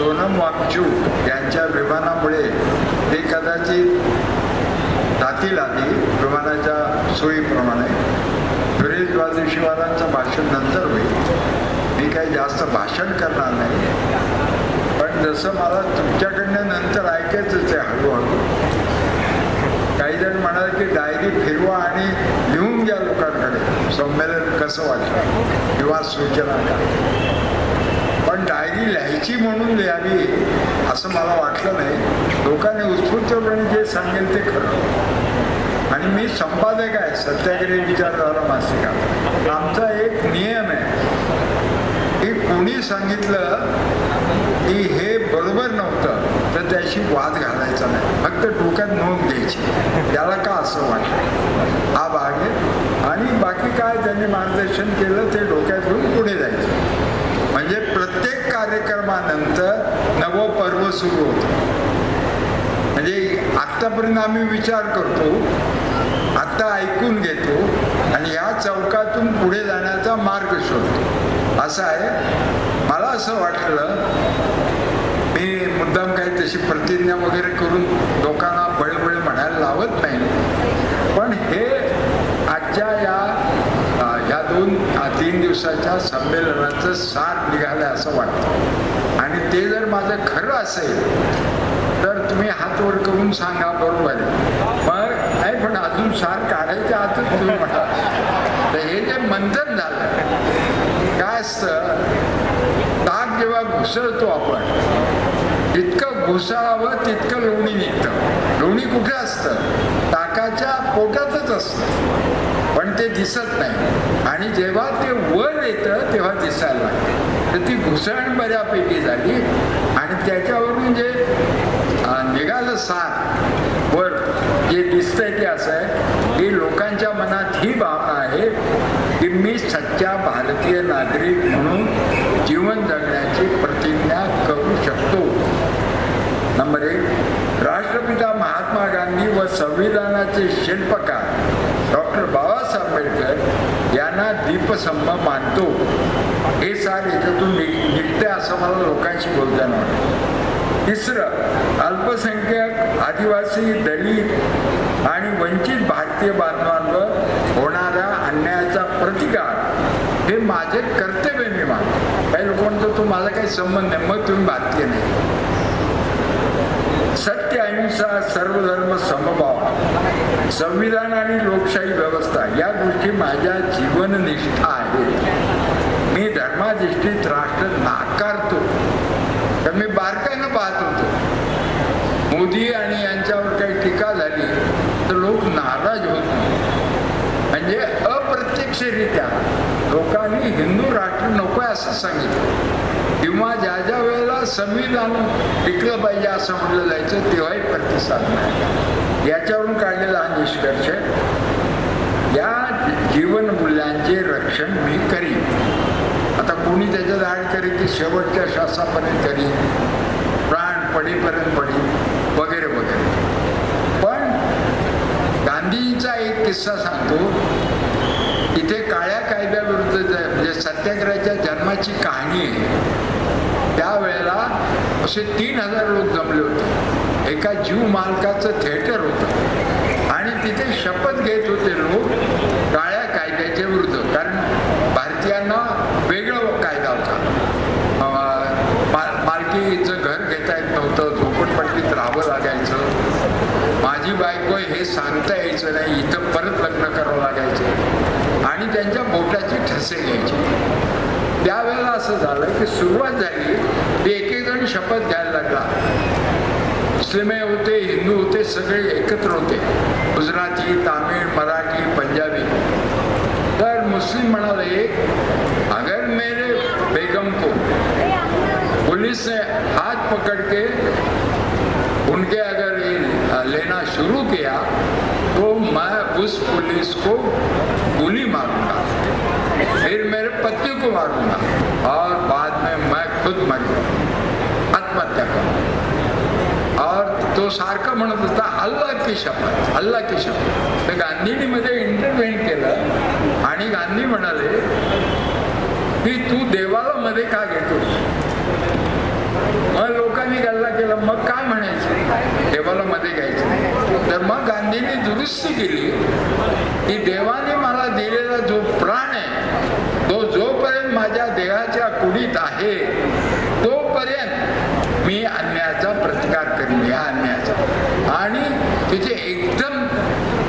सोनम वांगचू यांच्या विमानामुळे ते कदाचित दातील आली विमानाच्या सोयीप्रमाणे सुरेश द्वादशीवारांचं भाषण नंतर होईल. मी काही जास्त भाषण करणार नाही. पण जसं मला तुमच्याकडनं नंतर ऐकायचंच आहे हळूहळू. काही जण म्हणाले की डायरी फिरवा आणि लिहून घ्या लोकांकडे. संमेलन कसं वाटलं? किंवा सूचना द्या पण डायरी लिहायची म्हणून लिहावी असं मला वाटलं नाही. लोकांनी उत्स्फूर्तपणे जे सांगेल ते खरं. आणि मी संपादक आहे सत्याग्रही विचारधारा मासिका. आमचा एक नियम आहे. की कोणी सांगितलं की हे बरोबर नव्हतं तर त्याशी वाद घालायचा नाही. फक्त डोक्यात नोंद घ्यायची. त्याला का असं वाटलं? हा भाग आहे. आणि बाकी काय त्यांनी मार्गदर्शन केलं ते डोक्यात घेऊन पुढे जायचं म्हणजे प्रत्येक कार्यक्रमानंतर नवं पर्व सुरू होतं. म्हणजे आत्तापर्यंत आम्ही विचार करतो आत्ता ऐकून घेतो आणि या चौकातून पुढे जाण्याचा मार्ग शोधतो. असं आहे. मला असं वाटलं मी मुद्दाम काही तशी प्रतिज्ञा वगैरे करून लोकांना बळबळ म्हणायला लावत नाही. पण हे आजच्या या ह्या दोन तीन दिवसाच्या संमेलनाचं सार निघालं असं वाटतं. आणि ते जर माझं खरं असेल तर तुम्ही हात वर करून सांगा बरोबर. आहे मग नाही पण अजून सार काढायच्या आतच तुम्ही म्हणा. तर हे जे मंथन झालं काय असतं ताक जेव्हा घुसळतो आपण जितकं घुसाळावं तितकं लोणी निघतं. लोणी कुठे असतं? ताकाच्या पोटातच असतं. पण ते दिसत नाही. आणि जेव्हा ते वर येतं तेव्हा दिसायला लागते. तर ती घुसळण बऱ्यापैकी झाली. आणि त्याच्यावरून जे म्हणजे, निघालं सार वर जे दिसतंय ते असं आहे की लोकांच्या मनात ही भावना आहे की मी सच्चा भारतीय नागरिक म्हणून जीवन जगण्याची प्रतिज्ञा करू शकतो नंबर एक राष्ट्रपिता महात्मा गांधी व संविधानाचे शिल्पकार डॉक्टर बाबासाहेब आंबेडकर यांना दीपसंभ मानतो. हे सार याच्यातून नि- निघते असं मला लोकांशी बोलताना वाटतं. तिसरं अल्पसंख्याक आदिवासी दलित आणि वंचित भारतीय बांधवांवर होणाऱ्या अन्यायाचा प्रतिकार हे माझे कर्तव्य मी मानतो. काही लोक म्हणतो तो माझा काही संबंध नाही मग तुम्ही भारतीय नाही. सत्य अहिंसा सर्वधर्म समभाव संविधान आणि लोकशाही व्यवस्था या गोष्टी माझ्या जीवननिष्ठा आहेत. मी धर्माधिष्ठित राष्ट्र नाकारतो. तर मी बारकाईनं पाहत होतो. मोदी आणि यांच्यावर काही टीका झाली तर लोक नाराज होत म्हणजे अप्रत्यक्षरित्या लोकांनी हिंदू राष्ट्र नको असं सांगितलं. किंवा ज्या ज्या वेळेला संविधान टिकलं पाहिजे असं म्हटलं जायचं तेव्हाही प्रतिसाद नाही याच्यावरून काढलेला हा निष्कर्ष या जीवन मूल्यांचे रक्षण मी करीन. आता कोणी त्याच्यात आड करीन की शेवटच्या श्वासापर्यंत करीन प्राण पडीपर्यंत पडी वगैरे वगैरे. पण गांधींचा एक किस्सा सांगतो इथे काळ्या कायद्याविरुद्ध म्हणजे सत्याग्रहाच्या जन्माची कहाणी आहे असे तीन हजार लोक जमले होते. एका जीव मालकाचं थिएटर होतं. आणि तिथे शपथ घेत होते लोक काळ्या कायद्याच्या विरुद्ध. कारण भारतीयांना वेगळं कायदा होता. मालकीचं घर घेता येत नव्हतं. झोपडपट्टीत राहावं लागायचं. माझी बायको आहे हे सांगता यायचं नाही. इथं परत लग्न करावं लागायचं. आणि त्यांच्या बोटाचे ठसे घ्यायचे. त्यावेळेला असं झालं की सुरुवात झाली की शपथ घ्यायला लागला. मुस्लिम होते, हिंदू होते, सगळे एकत्र होते. गुजराती, तामिळ, मराठी, पंजाबी. तर मुस्लिम म्हणाले, अगर मेरे बेगम को पुलिस ने हाथ पकड़ के उनके अगर लेना शुरू किया तो मैं उस पुलिस को गोली मारूँगा। फिर मेरे पति को मारूँगा और बाद में मैं खुद मर जाऊंगा आत्महत्या और तो सारखं म्हणत होता अल्ला की शपथ अल्ला की शपथ. तर गांधीजीमध्ये इंटरव्हेन केलं आणि गांधी म्हणाले की तू देवाला मध्ये का घेतो मग लोकांनी गल्ला केला. मग काय म्हणायचं? देवाला मध्ये घ्यायचं. नाही. तर मग गांधींनी दुरुस्ती केली की देवाने मला दिलेला जो प्राण आहे तो जोपर्यंत माझ्या देहाच्या कुडीत आहे तोपर्यंत मी अन्यायाचा प्रतिकार करीन या अन्यायाचा. आणि तिथे एकदम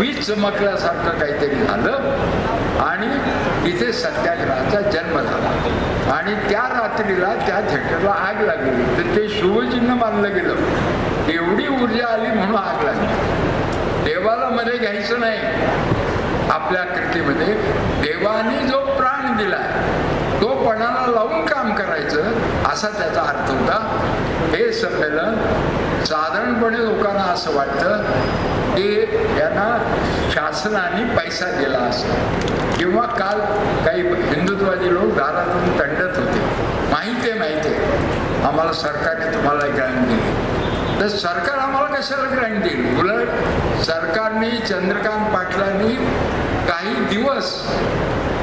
वीज चमकल्यासारखं काहीतरी झालं आणि तिथे सत्याग्रहाचा जन्म झाला. आणि त्या रात्रीला त्या थिएटरला आग लागली. तर ते शुभचिन्ह मानलं गेलं. एवढी ऊर्जा आली म्हणून आग लागली. देवाला मध्ये घ्यायचं नाही. आपल्या कृतीमध्ये देवाने जो प्राण दिला तो पणाला लावून काम करायचं असा त्याचा अर्थ होता. हे संमेलन साधारणपणे लोकांना असं वाटतं की यांना शासनाने पैसा दिला असं किंवा काल काही हिंदुत्वादी लोक दारातून तंडत होते. माहिती आहे माहिती आहे. आम्हाला सरकारने तुम्हाला ग्रँट दिली. तर सरकार आम्हाला कशाला ग्रँट देईल? उलट सरकारने चंद्रकांत पाटलांनी काही दिवस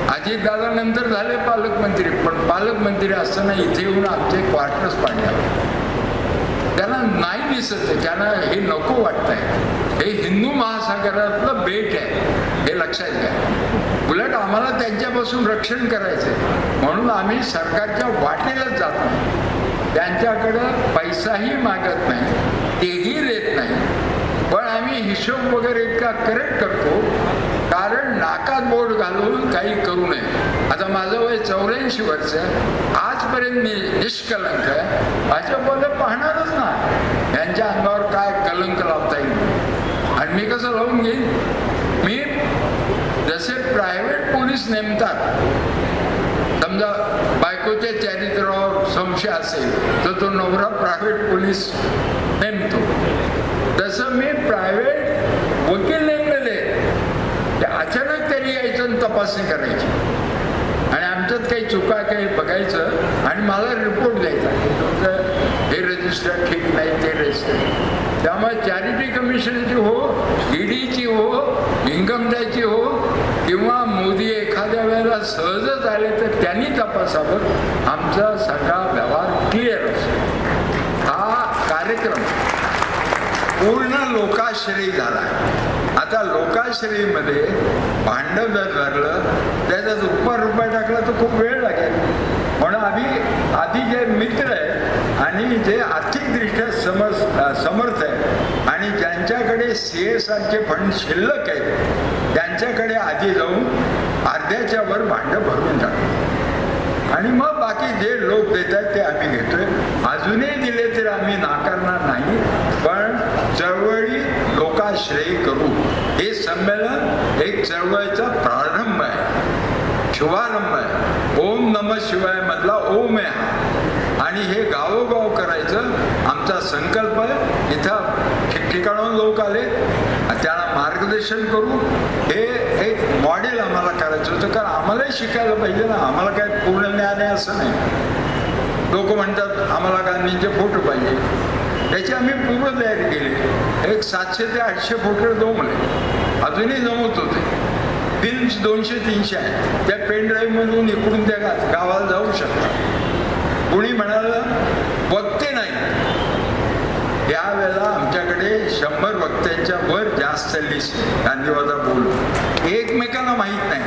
अजितदादानंतर झाले पालकमंत्री पण पालकमंत्री असताना इथे येऊन आमचे क्वार्टर्स पाडले. त्यांना नाही दिसत आहे. त्यांना हे नको वाटतंय. हे हिंदू महासागरातलं बेट आहे. हे लक्षात घ्या. उलट आम्हाला त्यांच्यापासून रक्षण करायचं आहे म्हणून आम्ही सरकारच्या वाटेलाच जात नाही. त्यांच्याकडं पैसाही मागत नाही. तेही देत नाही. पण आम्ही हिशोब वगैरे इतका करेक्ट करतो. कारण नाकात बोट घालून काही करू नये. माझं वय चौऱ्याऐंशी वर्ष. आजपर्यंत मी निष्कलंक आहे. बोल पाहणारच ना यांच्या अंगावर काय कलंक लावता येईल? आणि मी कसं लावून घेईन? मी जसे प्रायव्हेट पोलीस नेमतात समजा बायकोच्या चरित्रावर संशय असेल तर तो नवरा प्रायव्हेट पोलीस नेमतो. तसं मी प्रायव्हेट वकील नेमलेले ते अचानक तरी यायचं तपासणी करायची. आमच्यात काही चुका काही बघायचं आणि मला रिपोर्ट द्यायचा की तुमचं हे रजिस्टर ठीक नाही ते रजिस्टर त्यामुळे चॅरिटी कमिशनची हो ईडीची हो इन्कम टॅक्सची हो किंवा मोदी एखाद्या वेळेला सहजच आले तर त्यांनी तपासावं. आमचा सगळा व्यवहार क्लिअर असतो. हा कार्यक्रम पूर्ण लोकाश्रयी झाला आता लोकाश्रयीमध्ये भांडव जर धरलं त्याच्यात रुपया रुपये टाकला तर खूप वेळ लागेल. म्हणून आम्ही आधी जे मित्र आहे आणि जे आर्थिकदृष्ट्या समज समर्थ आहे आणि ज्यांच्याकडे सी एस आरचे फंड शिल्लक आहेत त्यांच्याकडे आधी जाऊन अर्ध्याच्या वर भांडं भरून टाकतो आणि मग बाकी जे लोक देतात ते आम्ही घेतोय. अजूनही दिले तर आम्ही नाकारणार नाही पण चळवळी श्रेय करू? हे संमेलन एक चळवळीचा प्रारंभ आहे. शुभारंभ आहे. ओम नम शिवाय मधला ओम आहे आणि हे गावोगाव करायचं आमचा संकल्प आहे. इथं ठिकठिकाणाहून लोक आले. त्याला मार्गदर्शन करू हे एक मॉडेल आम्हाला करायचं होतं. कारण आम्हालाही शिकायला पाहिजे ना. आम्हाला काय पूर्ण ज्ञान आहे असं नाही. लोक म्हणतात आम्हाला गांधींचे फोटो पाहिजे. त्याची आम्ही पूर्व तयारी केली. एक सातशे ते आठशे फोटो जमले अजूनही जमत होते. फिल्म्स दोनशे तीनशे आहेत. त्या पेन ड्राईव्हमधून इकडून त्या गावाला जाऊ शकतात. कुणी म्हणालं वक्ते नाही. त्यावेळेला आमच्याकडे शंभर वक्त्यांच्या वर जास्त लिस्ट. गांधीवादा बोल एकमेकांना माहीत नाही.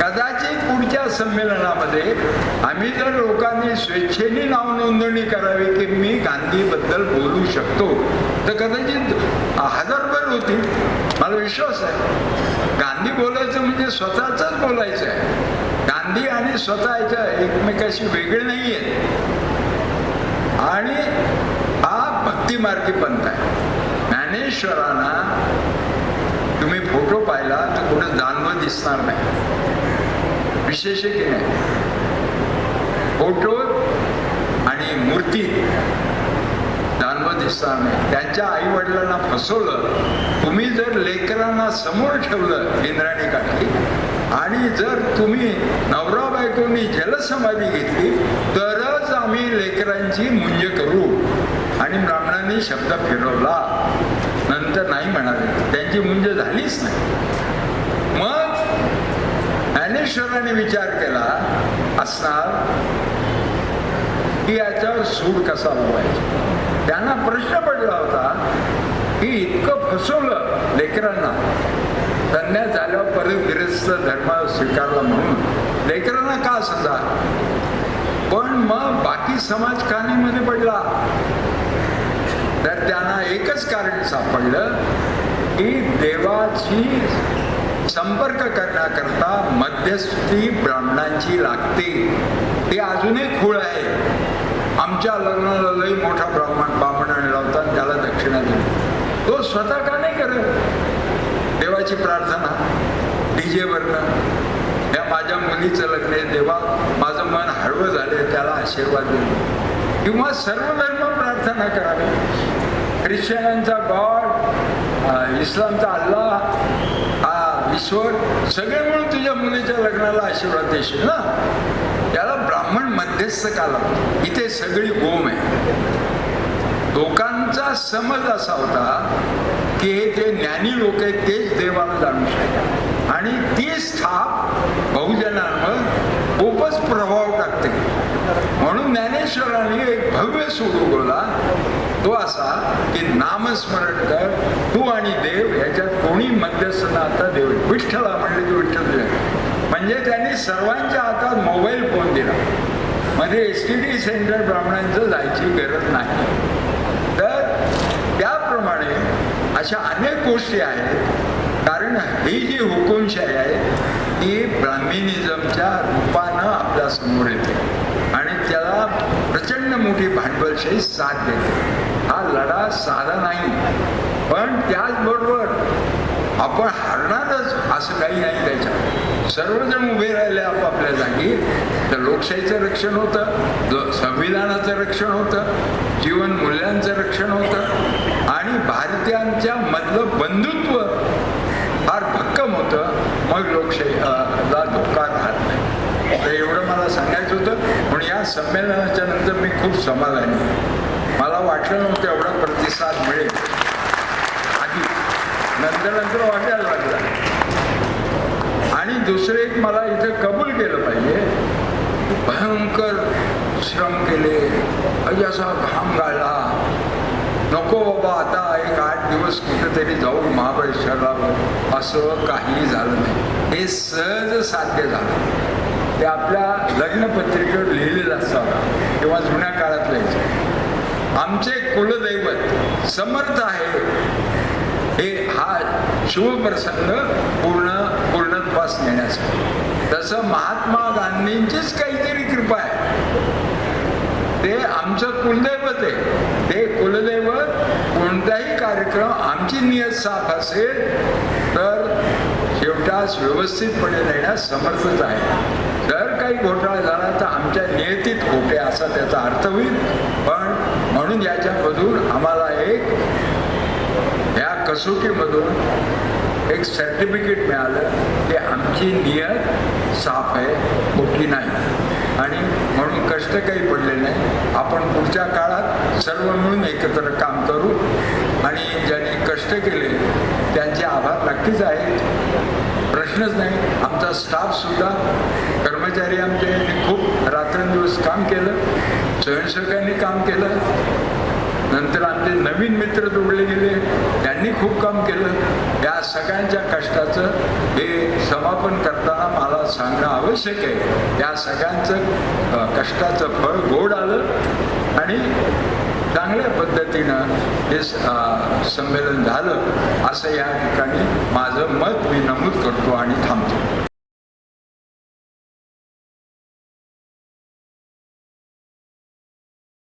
कदाचित पुढच्या संमेलनामध्ये आम्ही जर लोकांनी स्वेच्छेने नाव नोंदणी करावी की मी गांधीबद्दल बोलू शकतो. तर कदाचित हजारभर होती मला विश्वास आहे. गांधी बोलायचं म्हणजे स्वतःच बोलायचं आहे. गांधी आणि स्वतःच्या एकमेकाशी वेगळे नाही आहेत आणि हा भक्तिमार्गी पंथ आहे. ज्ञानेश्वरांना तुम्ही फोटो पाहिला तर कुठं जानवं दिसणार नाही. विशेष आहे फोटो आणि मूर्ती जानवं दिसणार त्यांच्या आई वडिलांना फसवलं. तुम्ही जर लेकरांना समोर ठेवलं इंद्राणी काढली आणि जर तुम्ही नवरा बायकोनी जलसमाधी घेतली तरच आम्ही लेकरांची मुंज करू. आणि ब्राह्मणांनी शब्द फिरवला. नंतर नाही म्हणाले. त्यांची मुंज झालीच नाही. मग ज्ञानेश्वराने विचार केला असणार की याच्यावर सूड कसा लावायचा त्यांना प्रश्न पडला होता की इतकं फसवलं लेकरांना. संन्यास झाल्यावर परत गिरस्त धर्म स्वीकारला म्हणून. लेकरांना का सजा पण मग बाकी समाज कानीमध्ये पडला. तर त्यांना एकच कारण सापडलं की देवाची संपर्क करण्याकरता मध्यस्थी ब्राह्मणांची लागते. ते अजूनही खूळ आहे. आमच्या लग्नाला लई मोठा ब्राह्मण ब्राह्मण लावतात त्याला दक्षिणा दिली. तो स्वतः का नाही करत? देवाची प्रार्थना डीजेवरनं या माझ्या मुलीचं लग्न आहे देवा माझं मन हळवं झालं त्याला आशीर्वाद दिले किंवा सर्व धर्म प्रार्थना करावी. ख्रिश्चनांचा गॉड इस्लामचा अल्लाह ईश्वर सगळे म्हणून तुझ्या मुलीच्या लग्नाला आशीर्वाद देशील ना? त्याला ब्राह्मण मध्यस्थ का लागतो इथे सगळी गोम आहे. लोकांचा समज असा होता की हे जे ज्ञानी लोक आहेत तेच देवाला जाणू शकतात. आणि ती स्थाप बहुजनांवर खूपच प्रभाव टाकते. म्हणून ज्ञानेश्वरांनी एक भव्य सूड उगवला तो असा की नामस्मरण कर तू आणि देव ह्याच्यात कोणी मध्यस्थ आता देव विठ्ठला म्हणले की विठ्ठल म्हणजे त्यांनी सर्वांच्या हातात मोबाईल फोन दिला. मध्ये एस टी डी सेंटर ब्राह्मणांचं जायची गरज नाही. तर त्याप्रमाणे अशा अनेक गोष्टी आहेत. कारण ही जी हुकुमशाही आहे ती ब्राह्मिनिझमच्या रूपानं आपल्यासमोर येते. आणि त्याला प्रचंड मोठी भांडवलशाही साथ देते. हा लढा साधा नाही. पण त्याचबरोबर आपण हरणारच असं काही नाही त्याच्यात. सर्वजण उभे राहिले आपापल्या जागी. तर लोकशाहीचं रक्षण होतं संविधानाचं रक्षण होतं जीवन मूल्यांचं रक्षण होतं. आणि भारतीयांच्या मधलं बंधुत्व फार भक्कम होतं. मग लोकशाहीला धोका राहत नाही. तर एवढं मला सांगायचं होतं. म्हणून या संमेलनाच्या नंतर मी खूप समाधानी आहे. मला वाटलं नव्हतं एवढा प्रतिसाद मिळेल. आधी नंतर नंतर वाटायला लागला. आणि दुसरं एक मला इथं कबूल केलं पाहिजे. भयंकर श्रम केले. अगदी असा घाम गाळला. नको बाबा आता एक आठ दिवस कुठेतरी जाऊन महाबळेश्वरला असं काही झालं नाही. हे सहज साध्य झालं. ते आपल्या लग्नपत्रिकेवर लिहिलेलं असावं. किंवा जुन्या काळातलं यायचं. आमचे कुलदैवत समर्थ आहे. हे हा शुभप्रसंग पूर्ण पूर्णत्वास नेण्यासाठी. तसं महात्मा गांधींचीच काहीतरी कृपा आहे. ते आमचं कुलदैवत आहे. ते कुलदैवत कोणताही कार्यक्रम आमची नियत साफ असेल तर शेवटास व्यवस्थितपणे नेण्यास समर्थच आहे. जर काही घोटाळा झाला तर आमच्या नियतीत खोटे असा त्याचा अर्थ होईल. पण म्हणून याच्यामधून आम्हाला एक या कसोटीमधून एक सर्टिफिकेट मिळालं की आमची नियत साफ आहे मोठी नाही. आणि म्हणून कष्ट काही पडले नाही. आपण पुढच्या काळात सर्व मिळून एकत्र काम करू आणि ज्यांनी कष्ट केले त्यांचे आभार नक्कीच आहेत. प्रश्नच नाही. आमचा स्टाफ सुद्धा कर्मचारी आमचे खूप रात्रंदिवस काम केलं. स्वयंसेवकांनी काम केलं. नंतर आपले नवीन मित्र जोडले गेले. त्यांनी खूप काम केलं. या सगळ्यांच्या कष्टाचं हे समापन करताना मला सांगणं आवश्यक आहे. या सगळ्यांचं कष्टाचं फळ गोड आलं आणि चांगल्या पद्धतीनं हे स- संमेलन झालं. असं या ठिकाणी माझं मत मी नमूद करतो आणि थांबतो.